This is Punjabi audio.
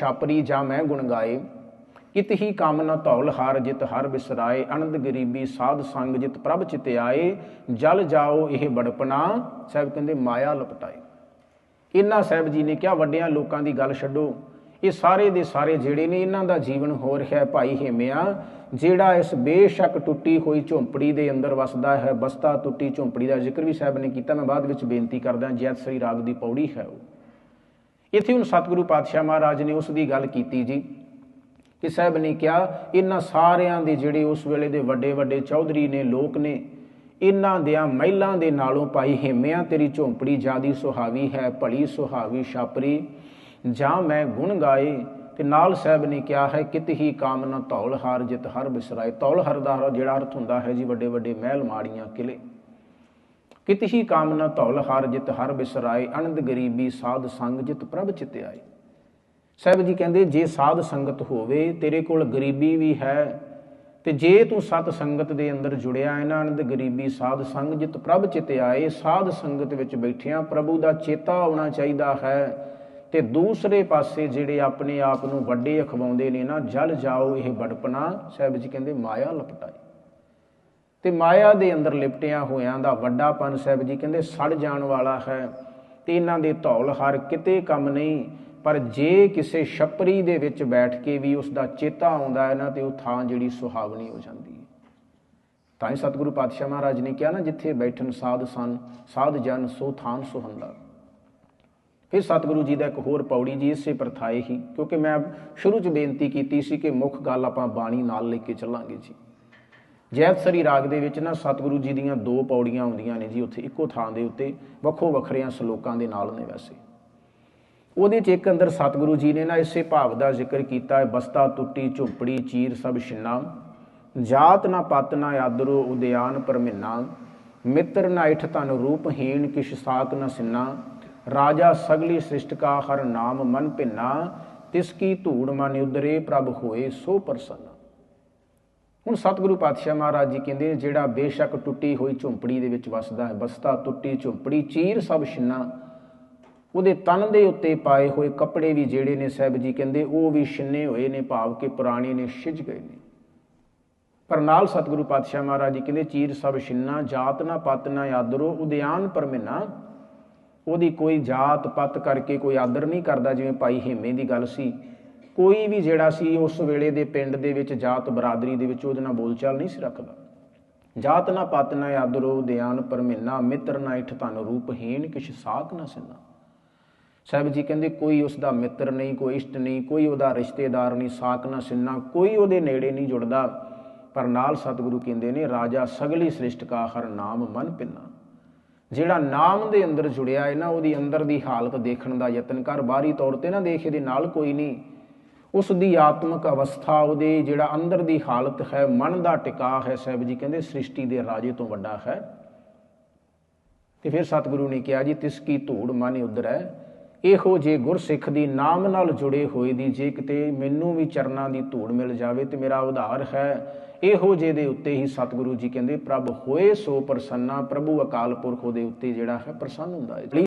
ਛਾਪਰੀ ਜਾਂ ਮੈਂ ਗੁਣ ਗਾਏ। ਕਿਤ ਹੀ ਕੰਮ ਨ ਧੌਲ ਹਰ ਜਿਤ ਹਰ ਬਿਸਰਾਏ ਅਨੰਦ ਗਰੀਬੀ ਸਾਧ ਸੰਗ ਜਿਤ ਪ੍ਰਭ ਚਿਤ ਆਏ। ਜਲ ਜਾਓ ਇਹ ਬੜਪਨਾ ਸਾਹਿਬ ਕਹਿੰਦੇ ਮਾਇਆ ਲਪਟਾਏ। ਇਹਨਾਂ ਸਾਹਿਬ ਜੀ ਨੇ ਕਿਹਾ, ਵੱਡਿਆਂ ਲੋਕਾਂ ਦੀ ਗੱਲ ਛੱਡੋ। ਇਹ ਸਾਰੇ ਦੇ ਸਾਰੇ ਜਿਹੜੇ ਨੇ, ਇਹਨਾਂ ਦਾ ਜੀਵਨ ਹੋ ਰਿਹਾ ਹੈ ਭਾਈ ਹਿਮਿਆ। ਜਿਹੜਾ ਇਸ ਬੇਸ਼ੱਕ ਟੁੱਟੀ ਹੋਈ ਝੋਂਪੜੀ ਦੇ ਅੰਦਰ ਵਸਦਾ ਹੈ, ਬਸਤਾ ਟੁੱਟੀ ਝੌਂਪੜੀ ਦਾ ਜ਼ਿਕਰ ਵੀ ਸਾਹਿਬ ਨੇ ਕੀਤਾ। ਮੈਂ ਬਾਅਦ ਵਿੱਚ ਬੇਨਤੀ ਕਰਦਾ, ਜੈਤ ਸ੍ਰੀ ਰਾਗ ਦੀ ਪੌੜੀ ਹੈ ਉਹ। ਇੱਥੇ ਹੁਣ ਸਤਿਗੁਰੂ ਪਾਤਸ਼ਾਹ ਮਹਾਰਾਜ ਨੇ ਉਸ ਦੀ ਗੱਲ ਕੀਤੀ ਜੀ, ਕਿ ਸਾਹਿਬ ਨੇ ਕਿਹਾ, ਇਹਨਾਂ ਸਾਰਿਆਂ ਦੇ ਜਿਹੜੇ ਉਸ ਵੇਲੇ ਦੇ ਵੱਡੇ ਵੱਡੇ ਚੌਧਰੀ ਨੇ, ਲੋਕ ਨੇ, ਇਹਨਾਂ ਦਿਆਂ ਮਹਿਲਾਂ ਦੇ ਨਾਲੋਂ ਪਾਈ ਹਿੰਮਿਆਂ ਤੇਰੀ ਝੌਂਪੜੀ ਜਿਆਦੀ ਸੁਹਾਵੀ ਹੈ, ਭਲੀ ਸੁਹਾਵੀ ਛਾਪਰੀ। ਜਾਂ ਮੈਂ ਗੁਣ ਗਾਏ, ਤੇ ਨਾਲ ਸਾਹਿਬ ਨੇ ਕਿਹਾ ਹੈ, ਕਿਤ ਹੀ ਕਾਮਨਾ ਧੌਲ ਹਾਰ ਜਿਤ ਹਰ ਬਿਸਰਾਏ। ਧੌਲ ਹਰ ਦਾ ਜਿਹੜਾ ਅਰਥ ਹੁੰਦਾ ਹੈ ਜੀ ਵੱਡੇ ਵੱਡੇ ਮਹਿਲ ਮਾੜੀਆਂ ਕਿਲੇ। ਕਿਤ ਹੀ ਕਾਮਨਾ ਧੌਲ ਹਾਰ ਜਿਤ ਹਰ ਬਿਸਰਾਏ, ਅਨੰਦ ਗਰੀਬੀ ਸਾਧ ਸੰਗ ਜਿਤ ਪ੍ਰਭ ਚਿਤ ਆਏ ਸਾਹਿਬ ਜੀ ਕਹਿੰਦੇ, ਜੇ ਸਾਧ ਸੰਗਤ ਹੋਵੇ, ਤੇਰੇ ਕੋਲ ਗਰੀਬੀ ਵੀ ਹੈ, ਤੇ ਜੇ ਤੂੰ ਸਤ ਸੰਗਤ ਦੇ ਅੰਦਰ ਜੁੜਿਆ ਹੈ ਨਾ ਆਨੰਦ ਗਰੀਬੀ ਸਾਧ ਸੰਗ ਜਿਤ ਪ੍ਰਭ ਚਿਤ ਆਏ ਸਾਧ ਸੰਗਤ ਵਿੱਚ ਬੈਠਿਆਂ ਪ੍ਰਭੂ ਦਾ ਚੇਤਾ ਆਉਣਾ ਚਾਹੀਦਾ ਹੈ, ਤੇ ਦੂਸਰੇ ਪਾਸੇ ਜਿਹੜੇ ਆਪਣੇ ਆਪ ਨੂੰ ਵੱਡੇ ਅਖਵਾਉਂਦੇ ਨੇ ਨਾ, ਜਲ ਜਾਓ ਇਹ ਬੜਪਣਾ ਸਾਹਿਬ ਜੀ ਕਹਿੰਦੇ, ਮਾਇਆ ਲਪਟਾਏ ਤੇ ਮਾਇਆ ਦੇ ਅੰਦਰ ਲਿਪਟਿਆਂ ਹੋਇਆਂ ਦਾ ਵੱਡਾਪਨ ਸਾਹਿਬ ਜੀ ਕਹਿੰਦੇ ਸੜ ਜਾਣ ਵਾਲਾ ਹੈ ਤੇ ਇਹਨਾਂ ਦੇ ਧੌਲ ਹਰ ਕਿਤੇ ਕੰਮ ਨਹੀਂ, ਪਰ ਜੇ ਕਿਸੇ ਛਪਰੀ ਦੇ ਵਿੱਚ ਬੈਠ ਕੇ ਵੀ ਉਸ ਦਾ ਚੇਤਾ ਆਉਂਦਾ ਹੈ ਨਾ, ਤੇ ਉਹ ਥਾਂ ਜਿਹੜੀ ਸੁਹਾਵਣੀ ਹੋ ਜਾਂਦੀ ਹੈ। ਤਾਂ ਹੀ ਸਤਿਗੁਰੂ ਪਾਤਸ਼ਾਹ ਮਹਾਰਾਜ ਨੇ ਕਿਹਾ ਨਾ, ਜਿੱਥੇ ਬੈਠਣ ਸਾਧ ਸਨ, ਸਾਧ ਜਨ, ਸੋ ਥਾਨ ਸੁਹੰਦਾ ਫਿਰ ਸਤਿਗੁਰੂ ਜੀ ਦਾ ਇੱਕ ਹੋਰ ਪੌੜੀ ਜੀ ਇਸੇ ਪ੍ਰਥਾਏ ਹੀ, ਕਿਉਂਕਿ ਮੈਂ ਸ਼ੁਰੂ 'ਚ ਬੇਨਤੀ ਕੀਤੀ ਸੀ ਕਿ ਮੁੱਖ ਗੱਲ ਆਪਾਂ ਬਾਣੀ ਨਾਲ ਲੈ ਕੇ ਚੱਲਾਂਗੇ ਜੀ। ਜੈਤ ਸਰੀ ਰਾਗ ਦੇ ਵਿੱਚ ਨਾ ਸਤਿਗੁਰੂ ਜੀ ਦੀਆਂ ਦੋ ਪੌੜੀਆਂ ਆਉਂਦੀਆਂ ਨੇ ਜੀ ਉੱਥੇ, ਇੱਕੋ ਥਾਂ ਦੇ ਉੱਤੇ, ਵੱਖੋ ਵੱਖਰਿਆਂ ਸ਼ਲੋਕਾਂ ਦੇ ਨਾਲ ਨੇ ਵੈਸੇ। ਉਹਦੇ 'ਚ ਇੱਕ ਅੰਦਰ ਸਤਿਗੁਰੂ ਜੀ ਨੇ ਨਾ ਇਸੇ ਭਾਵ ਦਾ ਜ਼ਿਕਰ ਕੀਤਾ ਹੈ, ਬਸਤਾ ਟੁੱਟੀ ਝੁੰਪੜੀ, ਚੀਰ, ਸਭ ਛਿੰਨਾ ਜਾਤ ਨਾ ਪਤ ਨਾ ਆਦਰੋ ਉਦਿਆਨ ਪਰਮਿੰਨਾ। ਮਿੱਤਰ ਨਾ ਇਠ ਤਨ ਰੂਪਹੀਣ ਕਿਛ ਸਾਕ ਨਾ ਸਿੰਨਾ। ਰਾਜਾ ਸਗਲੀ ਸ੍ਰਿਸ਼ਟ ਕਾ ਹਰ ਨਾਮ ਮਨ ਭਿੰਨਾ। ਤਿਸ ਕੀ ਧੂੜ ਮਨ ਉਦਰੇ ਪ੍ਰਭ ਹੋਏ ਸੋ ਪ੍ਰਸੰਨ। ਹੁਣ ਸਤਿਗੁਰੂ ਪਾਤਸ਼ਾਹ ਮਹਾਰਾਜ ਜੀ ਕਹਿੰਦੇ ਜਿਹੜਾ ਬੇਸ਼ੱਕ ਟੁੱਟੀ ਹੋਈ ਝੁੰਪੜੀ ਦੇ ਵਿੱਚ ਵਸਦਾ ਹੈ ਬਸਤਾ ਟੁੱਟੀ ਝੁੰਪੜੀ, ਚੀਰ ਸਭ ਛਿੰਨਾ। ਉਹਦੇ ਤਨ ਦੇ ਉੱਤੇ ਪਾਏ ਹੋਏ ਕੱਪੜੇ ਵੀ ਜਿਹੜੇ ਨੇ, ਸਾਹਿਬ ਜੀ ਕਹਿੰਦੇ, ਉਹ ਵੀ ਛਿੰਨੇ ਹੋਏ ਨੇ, ਭਾਵ ਕਿ ਪੁਰਾਣੇ ਨੇ, ਛਿਜ ਗਏ ਨੇ। ਪਰ ਨਾਲ ਸਤਿਗੁਰੂ ਪਾਤਸ਼ਾਹ ਮਹਾਰਾਜ ਜੀ ਕਹਿੰਦੇ, ਚੀਰ ਸਭ ਛਿੰਨਾ, ਜਾਤ ਨਾ ਪਤ ਨਾ ਆਦਰੋ, ਉਦਿਆਨ ਪਰਮਿਨਾ ਉਹਦੀ ਕੋਈ ਜਾਤ ਪਤ ਕਰਕੇ ਕੋਈ ਆਦਰ ਨਹੀਂ ਕਰਦਾ, ਜਿਵੇਂ ਭਾਈ ਹਿੰਮੇ ਦੀ ਗੱਲ ਸੀ। ਕੋਈ ਵੀ ਜਿਹੜਾ ਸੀ ਉਸ ਵੇਲੇ ਦੇ ਪਿੰਡ ਦੇ ਵਿੱਚ ਜਾਤ ਬਰਾਦਰੀ ਦੇ ਵਿੱਚ ਉਹਦੇ ਨਾਲ ਬੋਲਚਾਲ ਨਹੀਂ ਸੀ ਰੱਖਦਾ। ਜਾਤ ਨਾ ਪਤ ਨਾ ਆਦਰੋ ਦਿਆਨ ਪਰਮਿਨਾ, ਮਿੱਤਰ ਨਾ ਇਠ ਤਨ ਰੂਪਹੀਨ ਕਿਛ ਸਾਖ ਨਾ ਸਿੰਨਾ। ਸਾਹਿਬ ਜੀ ਕਹਿੰਦੇ ਕੋਈ ਉਸ ਦਾ ਮਿੱਤਰ ਨਹੀਂ, ਕੋਈ ਇਸ਼ਟ ਨਹੀਂ, ਕੋਈ ਉਹਦਾ ਰਿਸ਼ਤੇਦਾਰ ਨਹੀਂ ਸਾਕ ਨਾ ਸਿੰਨਾ, ਕੋਈ ਉਹਦੇ ਨੇੜੇ ਨਹੀਂ ਜੁੜਦਾ। ਪਰ ਨਾਲ ਸਤਿਗੁਰੂ ਕਹਿੰਦੇ ਨੇ, ਰਾਜਾ ਸਗਲੀ ਸ੍ਰਿਸ਼ਟ ਕਾ ਹਰ ਨਾਮ ਮਨ ਪਿੰਨਾ। ਜਿਹੜਾ ਨਾਮ ਦੇ ਅੰਦਰ ਜੁੜਿਆ ਹੈ ਨਾ, ਉਹਦੀ ਅੰਦਰ ਦੀ ਹਾਲਤ ਦੇਖਣ ਦਾ ਯਤਨ ਕਰ। ਬਾਹਰੀ ਤੌਰ ਤੇ ਨਾ ਦੇਖ, ਇਹਦੇ ਨਾਲ ਕੋਈ ਨਹੀਂ। ਉਸ ਦੀ ਆਤਮਿਕ ਅਵਸਥਾ, ਉਹਦੇ ਜਿਹੜਾ ਅੰਦਰ ਦੀ ਹਾਲਤ ਹੈ, ਮਨ ਦਾ ਟਿਕਾ ਹੈ, ਸਾਹਿਬ ਜੀ ਕਹਿੰਦੇ, ਸ੍ਰਿਸ਼ਟੀ ਦੇ ਰਾਜੇ ਤੋਂ ਵੱਡਾ ਹੈ। ਤੇ ਫਿਰ ਸਤਿਗੁਰੂ ਨੇ ਕਿਹਾ ਜੀ, ਤਿਸ ਕੀ ਧੂੜ ਮਨ ਉਧਰੈ। ਇਹੋ ਜੇ ਗੁਰਸਿੱਖ ਦੀ ਨਾਮ ਨਾਲ ਜੁੜੇ ਹੋਏ ਦੀ ਜੇ ਕਿਤੇ ਮੈਨੂੰ ਵੀ ਚਰਨਾਂ ਦੀ ਧੂੜ ਮਿਲ ਜਾਵੇ ਤੇ ਮੇਰਾ ਉਧਾਰ ਹੈ। ਇਹੋ ਜੇ ਦੇ ਉੱਤੇ ਹੀ ਸਤਿਗੁਰੂ ਜੀ ਕਹਿੰਦੇ, ਪ੍ਰਭ ਹੋਏ ਸੋ ਪ੍ਰਸੰਨਾ, ਪ੍ਰਭੂ ਅਕਾਲ ਪੁਰਖ ਉਹਦੇ ਉੱਤੇ ਜਿਹੜਾ ਹੈ, ਪ੍ਰਸੰਨ ਹੁੰਦਾ ਹੈ।